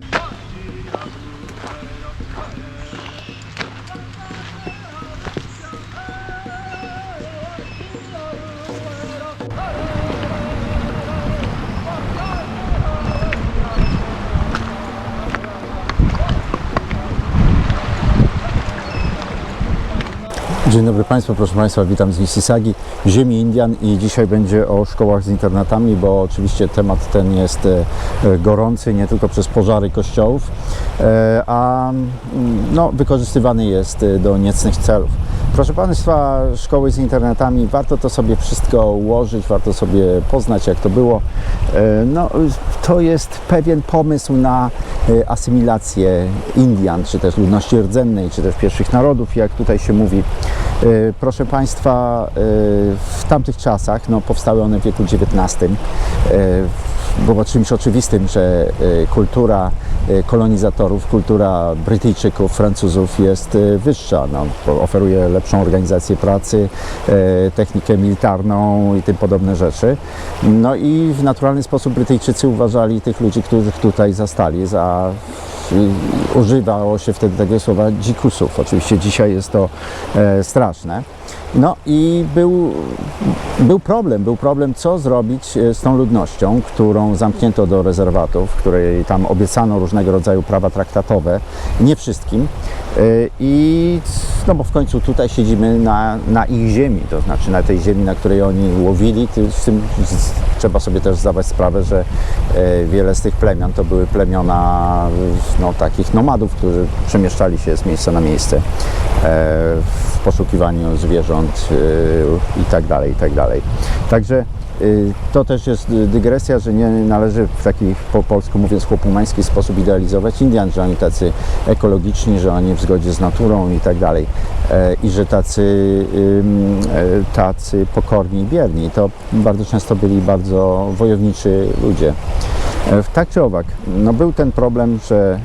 Oh. Dzień dobry Państwu, proszę Państwa, witam z Mississaugi, ziemi Indian i dzisiaj będzie o szkołach z internatami, bo oczywiście temat ten jest e, gorący nie tylko przez pożary kościołów, e, a mm, no, wykorzystywany jest e, do niecnych celów. Proszę Państwa, szkoły z internatami, warto to sobie wszystko ułożyć, warto sobie poznać jak to było. E, No, to jest pewien pomysł na e, asymilację Indian, czy też ludności rdzennej, czy też pierwszych narodów, jak tutaj się mówi. E, Proszę Państwa, w tamtych czasach, no, powstały one w wieku XIX, było czymś oczywistym, że e, kultura e, kolonizatorów, kultura Brytyjczyków, Francuzów jest e, wyższa. No, oferuje lepszą organizację pracy, technikę militarną i tym podobne rzeczy. No i w naturalny sposób Brytyjczycy uważali tych ludzi, których tutaj zastali za y, używało się wtedy tego słowa dzikusów. Oczywiście dzisiaj jest to e, straszne. No i był, był problem, był problem, co zrobić e, z tą ludnością, którą zamknięto do rezerwatów, której tam obiecano różnego rodzaju prawa traktatowe, nie wszystkim. E, I no bo w końcu tutaj siedzimy na, na ich ziemi, to znaczy na tej ziemi, na której oni łowili. Z tym trzeba sobie też zdawać sprawę, że e, wiele z tych plemion to były plemiona no, takich nomadów, którzy przemieszczali się z miejsca na miejsce e, w poszukiwaniu zwierząt e, i tak tak. Także to też jest y, dygresja, że nie należy w taki po polsku mówiąc chłopumański sposób idealizować Indian, że oni tacy ekologiczni, że oni w zgodzie z naturą i tak dalej E, i że tacy, e, tacy pokorni i bierni. To bardzo często byli bardzo wojowniczy ludzie. E, Tak czy owak, no był ten problem, że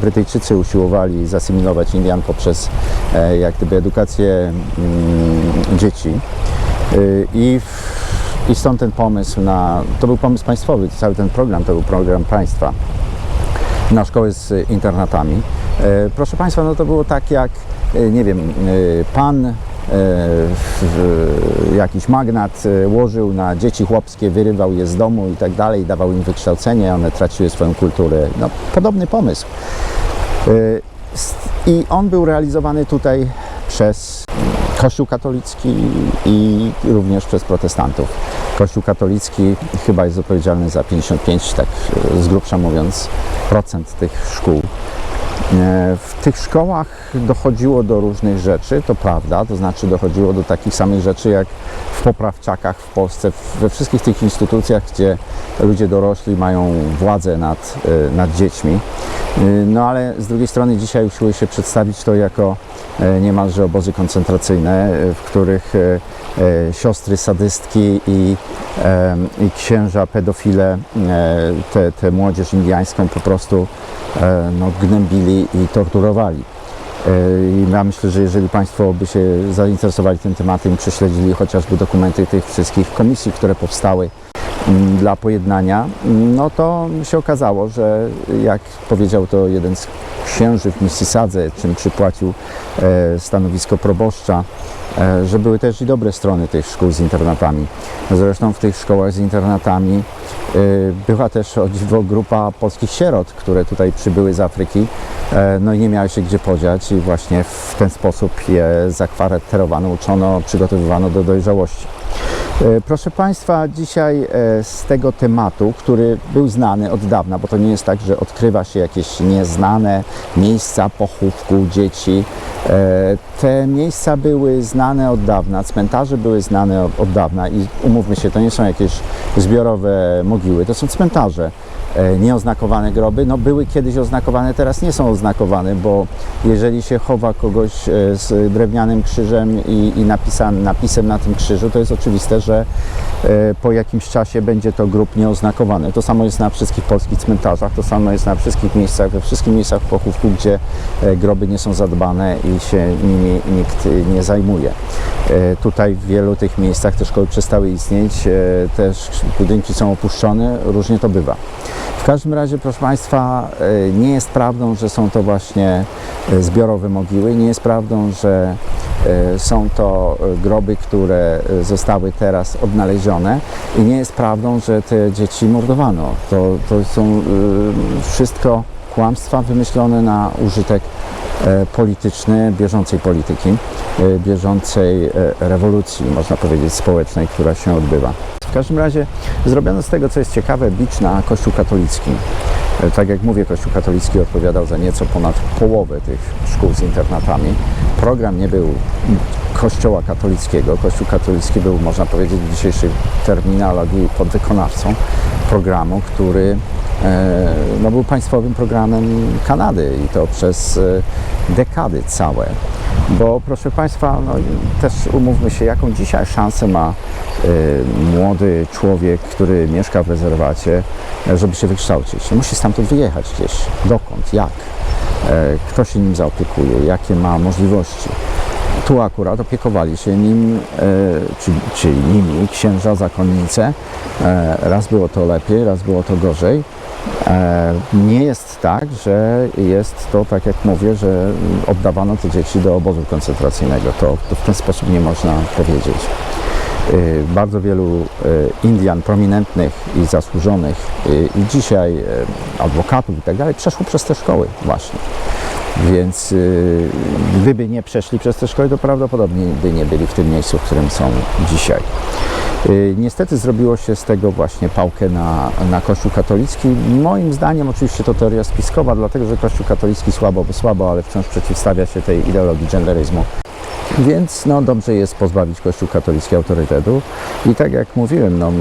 Brytyjczycy usiłowali zasymilować Indian poprzez jak gdyby edukację mm, dzieci Y, i, w- i stąd ten pomysł na, to był pomysł państwowy, cały ten program to był program państwa na szkoły z internatami. E, Proszę Państwa, no to było tak jak, e, nie wiem, e, pan jakiś magnat łożył na dzieci chłopskie, wyrywał je z domu i tak dalej, dawał im wykształcenie, one traciły swoją kulturę. No, podobny pomysł. I on był realizowany tutaj przez Kościół katolicki i również przez protestantów. Kościół katolicki chyba jest odpowiedzialny za 55, tak e, z grubsza mówiąc, procent tych szkół. E, W tych szkołach dochodziło do różnych rzeczy, to prawda, to znaczy dochodziło do takich samych rzeczy jak w poprawczakach w Polsce, we wszystkich tych instytucjach, gdzie ludzie dorośli mają władzę nad, e, nad dziećmi. No ale z drugiej strony dzisiaj usiłuje się przedstawić to jako niemalże obozy koncentracyjne, e, w których e, e, siostry sadystki i, e, i księża pedofile e, tę te, młodzież indiańską po prostu e, no, gnębili i torturowali. E, I ja myślę, że jeżeli Państwo by się zainteresowali tym tematem i prześledzili chociażby dokumenty tych wszystkich komisji, które powstały dla pojednania, no to się okazało, że jak powiedział to jeden z księży w Mississadze, czym przypłacił e, stanowisko proboszcza, e, że były też i dobre strony tych szkół z internatami. Zresztą w tych szkołach z internatami e, była też o dziwo grupa polskich sierot, które tutaj przybyły z Afryki, no i nie miały się gdzie podziać i właśnie w ten sposób je zakwaterowano, uczono, przygotowywano do dojrzałości. E, Proszę Państwa, dzisiaj e, z tego tematu, który był znany od dawna, bo to nie jest tak, że odkrywa się jakieś nieznane miejsca pochówku dzieci. E, Te miejsca były znane od dawna, cmentarze były znane od, dawna i umówmy się, to nie są jakieś zbiorowe mogiły, to są cmentarze nieoznakowane groby, no były kiedyś oznakowane, teraz nie są oznakowane, bo jeżeli się chowa kogoś z drewnianym krzyżem i, i napisam, napisem na tym krzyżu, to jest oczywiste, że e, po jakimś czasie będzie to grób nieoznakowany. To samo jest na wszystkich polskich cmentarzach, to samo jest na wszystkich miejscach, we wszystkich miejscach pochówku, gdzie e, groby nie są zadbane i się nimi nikt e, nie zajmuje. Tutaj w wielu tych miejscach te szkoły przestały istnieć, też budynki są opuszczone, różnie to bywa. W każdym razie, proszę Państwa, nie jest prawdą, że są to właśnie zbiorowe mogiły, nie jest prawdą, że są to e, groby, które e, zostały teraz odnalezione i nie jest prawdą, że te dzieci mordowano. To, to są e, wszystko kłamstwa wymyślone na użytek e, polityczny bieżącej polityki, e, bieżącej e, rewolucji, można powiedzieć, społecznej, która się odbywa. W każdym razie zrobiono z tego, co jest ciekawe, bicz na Kościół katolicki. E, Tak jak mówię, Kościół katolicki odpowiadał za nieco ponad połowę tych szkół z internatami. Program nie był Kościoła katolickiego. Kościół katolicki był, można powiedzieć, w dzisiejszej terminologii podwykonawcą programu, który e, no, był państwowym programem Kanady i to przez e, dekady całe. Bo proszę Państwa, no, też umówmy się, jaką dzisiaj szansę ma e, młody człowiek, który mieszka w rezerwacie, żeby się wykształcić. Musi stamtąd wyjechać gdzieś. Dokąd? Jak? E, Kto się nim zaopiekuje? Jakie ma możliwości? Tu akurat opiekowali się nim, e, czy, czy nimi księża, zakonnice. E, Raz było to lepiej, raz było to gorzej. E, Nie jest tak, że jest to, tak jak mówię, że oddawano te dzieci do obozu koncentracyjnego. To, to w ten sposób nie można powiedzieć. Y, Bardzo wielu y, Indian prominentnych i zasłużonych i dzisiaj adwokatów i tak dalej przeszło przez te szkoły właśnie. Więc y, gdyby nie przeszli przez te szkoły, to prawdopodobnie by nie byli w tym miejscu, w którym są dzisiaj. Y, Niestety zrobiło się z tego właśnie pałkę na, na Kościół katolicki. Moim zdaniem oczywiście to teoria spiskowa, dlatego że Kościół katolicki słabo, bo słabo, ale wciąż przeciwstawia się tej ideologii genderyzmu. Więc no, dobrze jest pozbawić Kościół katolicki autorytetu. I tak jak mówiłem, no,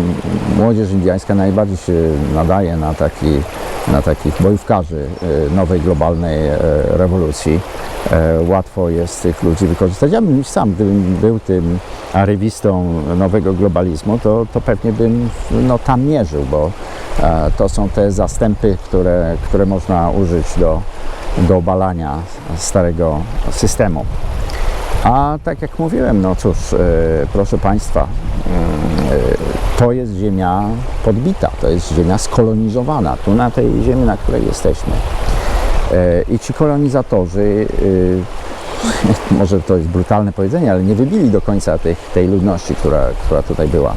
młodzież indiańska najbardziej się nadaje na, taki, na takich bojówkarzy e, nowej globalnej e, rewolucji. E, Łatwo jest tych ludzi wykorzystać. Ja bym sam, gdybym był tym arywistą nowego globalizmu, to, to pewnie bym no, tam mierzył, bo e, to są te zastępy, które, które można użyć do, do obalania starego systemu. A tak jak mówiłem, no cóż, proszę Państwa, to jest ziemia podbita, to jest ziemia skolonizowana, tu na tej ziemi, na której jesteśmy. E, I ci kolonizatorzy, e, może to jest brutalne powiedzenie, ale nie wybili do końca tej ludności, która, która tutaj była.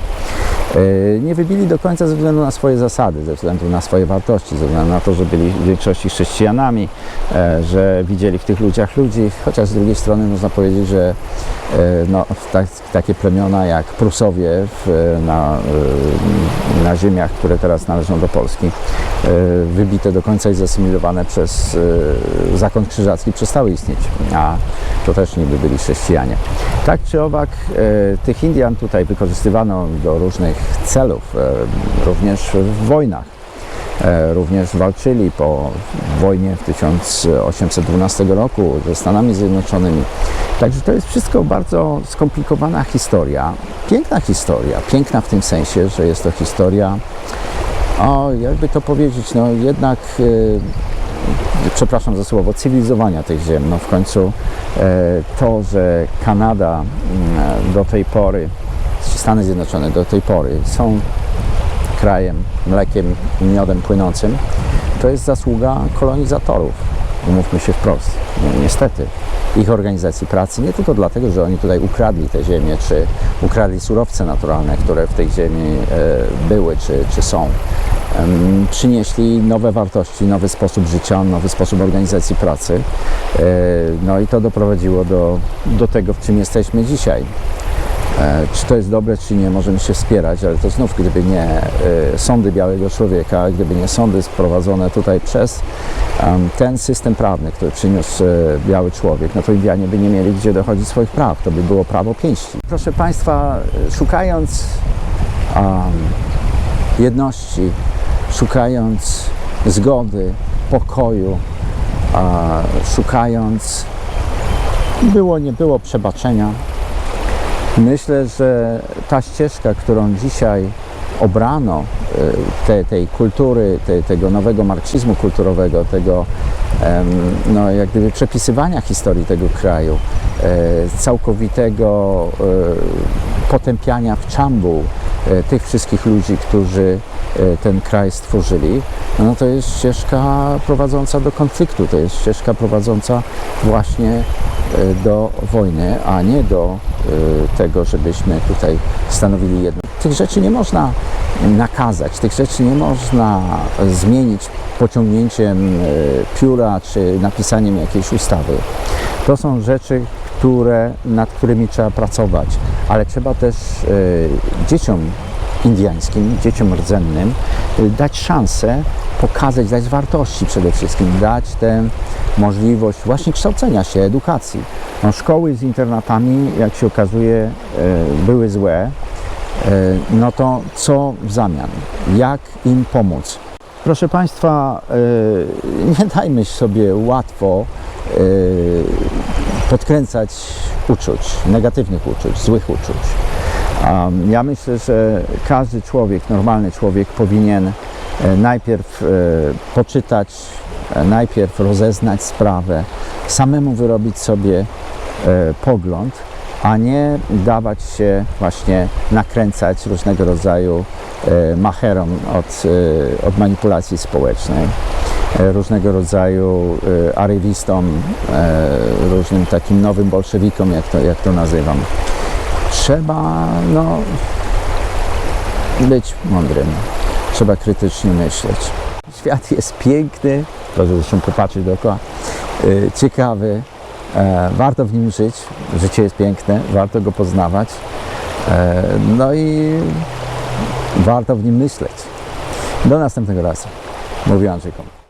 E, Nie wybili do końca ze względu na swoje zasady, ze względu na swoje wartości, ze względu na to, że byli w większości chrześcijanami, e, że widzieli w tych ludziach ludzi, chociaż z drugiej strony można powiedzieć, że e, no, tak, takie plemiona jak Prusowie na, na ziemiach, które teraz należą do Polski, wybite do końca i zasymilowane przez e, zakon krzyżacki przestały istnieć, a to też niby byli chrześcijanie. Tak czy owak, e, tych Indian tutaj wykorzystywano do różnych celów, e, również w wojnach. E, Również walczyli po wojnie w 1812 roku ze Stanami Zjednoczonymi. Także to jest wszystko bardzo skomplikowana historia. Piękna historia. Piękna w tym sensie, że jest to historia, o, jakby to powiedzieć, no jednak e, przepraszam za słowo, cywilizowania tych ziem. No w końcu e, to, że Kanada mm, do tej pory, Stany Zjednoczone do tej pory są krajem, mlekiem i miodem płynącym, to jest zasługa kolonizatorów. Umówmy się wprost. No, niestety. Ich organizacji pracy, nie tylko dlatego, że oni tutaj ukradli te ziemię, czy ukradli surowce naturalne, które w tej ziemi e, były, czy, czy są. Przynieśli nowe wartości, nowy sposób życia, nowy sposób organizacji pracy. E, No i to doprowadziło do, do tego, w czym jesteśmy dzisiaj. E, Czy to jest dobre, czy nie, możemy się wspierać, ale to znów, gdyby nie e, sądy białego człowieka, gdyby nie sądy sprowadzone tutaj przez ten system prawny, który przyniósł e, biały człowiek, no to Indianie by nie mieli gdzie dochodzić swoich praw. To by było prawo pięści. Proszę Państwa, szukając jedności, szukając zgody, pokoju, szukając było, nie było przebaczenia, Myślę, że ta ścieżka, którą dzisiaj obrano, y, te, tej kultury, te, tego nowego marksizmu kulturowego, tego no, jak gdyby przepisywania historii tego kraju, e, całkowitego e, potępiania w czambu e, tych wszystkich ludzi, którzy e, ten kraj stworzyli, no to jest ścieżka prowadząca do konfliktu, to jest ścieżka prowadząca właśnie e, do wojny, a nie do e, tego, żebyśmy tutaj stanowili jedno. Tych rzeczy nie można nakazać, tych rzeczy nie można zmienić pociągnięciem e, pióra czy napisaniem jakiejś ustawy. To są rzeczy, które, nad którymi trzeba pracować, ale trzeba też e, dzieciom indiańskim, dzieciom rdzennym e, dać szansę pokazać, dać wartości przede wszystkim, dać tę możliwość właśnie kształcenia się, edukacji. No, szkoły z internatami, jak się okazuje, e, były złe, no to co w zamian? Jak im pomóc? Proszę Państwa, nie dajmy sobie łatwo podkręcać uczuć, negatywnych uczuć, złych uczuć. Ja myślę, że każdy człowiek, normalny człowiek powinien e, najpierw e, poczytać, e, najpierw rozeznać sprawę, samemu wyrobić sobie pogląd, a nie dawać się właśnie nakręcać różnego rodzaju macherom od, od manipulacji społecznej, różnego rodzaju e, arywistom, e, różnym takim nowym bolszewikom, jak to, jak to nazywam. Trzeba no, być mądrym, trzeba krytycznie myśleć. Świat jest piękny, proszę zresztą popatrzeć dookoła, e, ciekawy, E, warto w nim żyć. Życie jest piękne, warto go poznawać. E, no i warto w nim myśleć. Do następnego razu. Mówił Andrzej Kom.